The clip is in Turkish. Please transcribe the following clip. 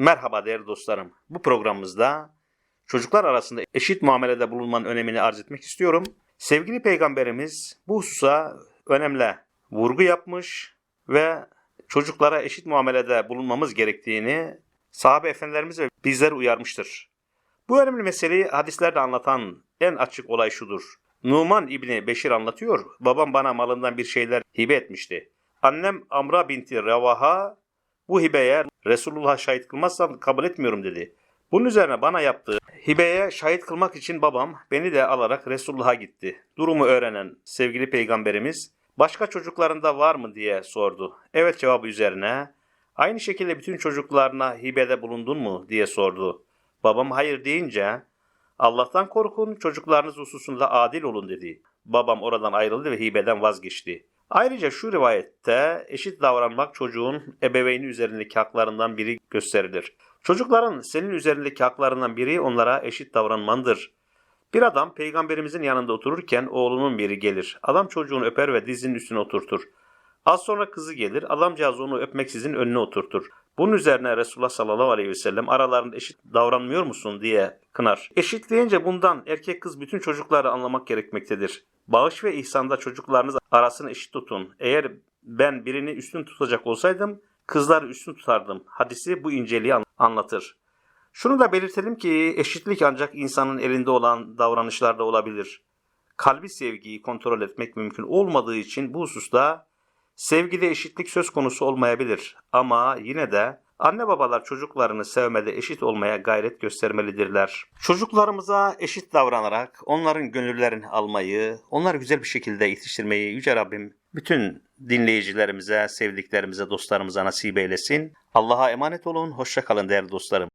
Merhaba değerli dostlarım. Bu programımızda çocuklar arasında eşit muamelede bulunmanın önemini arz etmek istiyorum. Sevgili peygamberimiz bu hususa önemli vurgu yapmış ve çocuklara eşit muamelede bulunmamız gerektiğini sahabe efendilerimiz ve bizleri uyarmıştır. Bu önemli meseleyi hadislerde anlatan en açık olay şudur. Numan İbni Beşir anlatıyor. Babam bana malından bir şeyler hibe etmişti. Annem Amra binti Revaha bu hibeye Resulullah'a şahit kılmazsam kabul etmiyorum dedi. Bunun üzerine bana yaptığı hibeye şahit kılmak için babam beni de alarak Resulullah'a gitti. Durumu öğrenen sevgili peygamberimiz başka çocuklarında var mı diye sordu. Evet cevabı üzerine aynı şekilde bütün çocuklarına hibede bulundun mu diye sordu. Babam hayır deyince Allah'tan korkun çocuklarınız hususunda adil olun dedi. Babam oradan ayrıldı ve hibeden vazgeçti. Ayrıca şu rivayette eşit davranmak çocuğun ebeveyni üzerindeki haklarından biri gösterilir. Çocukların senin üzerindeki haklarından biri onlara eşit davranmandır. Bir adam peygamberimizin yanında otururken oğlunun biri gelir. Adam çocuğunu öper ve dizinin üstüne oturtur. Az sonra kızı gelir. Adamcağız onu öpmeksizin önüne oturtur. Bunun üzerine Resulullah sallallahu aleyhi ve sellem aralarında eşit davranmıyor musun diye kınar. Eşit deyince bundan erkek kız bütün çocukları anlamak gerekmektedir. Bağış ve ihsanda çocuklarınız arasını eşit tutun. Eğer ben birini üstün tutacak olsaydım kızları üstün tutardım. Hadisi bu inceliği an- anlatır. Şunu da belirtelim ki eşitlik ancak insanın elinde olan davranışlarda olabilir. Kalbi sevgiyi kontrol etmek mümkün olmadığı için bu hususta sevgide eşitlik söz konusu olmayabilir. Ama yine de anne babalar çocuklarını sevmede eşit olmaya gayret göstermelidirler. Çocuklarımıza eşit davranarak onların gönüllerini almayı, onları güzel bir şekilde yetiştirmeyi Yüce Rabbim bütün dinleyicilerimize, sevdiklerimize, dostlarımıza nasip eylesin. Allah'a emanet olun. Hoşça kalın değerli dostlarım.